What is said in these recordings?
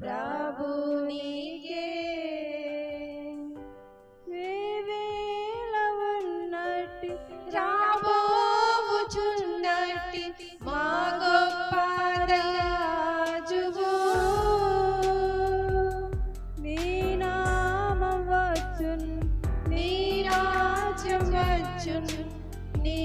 ప్రభునికే వేవేల ఉన్నట్టు రాబోచున్నట్టు మా గొప్ప రాజువు. నీ నామం వచ్చున్ నీ రాజ్యం వచ్చున్ నీ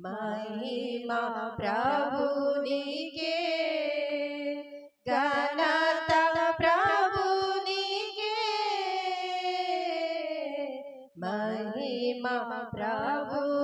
మహిమా ప్రభునికే ఘనత ప్రభునికే మహిమా ప్రభు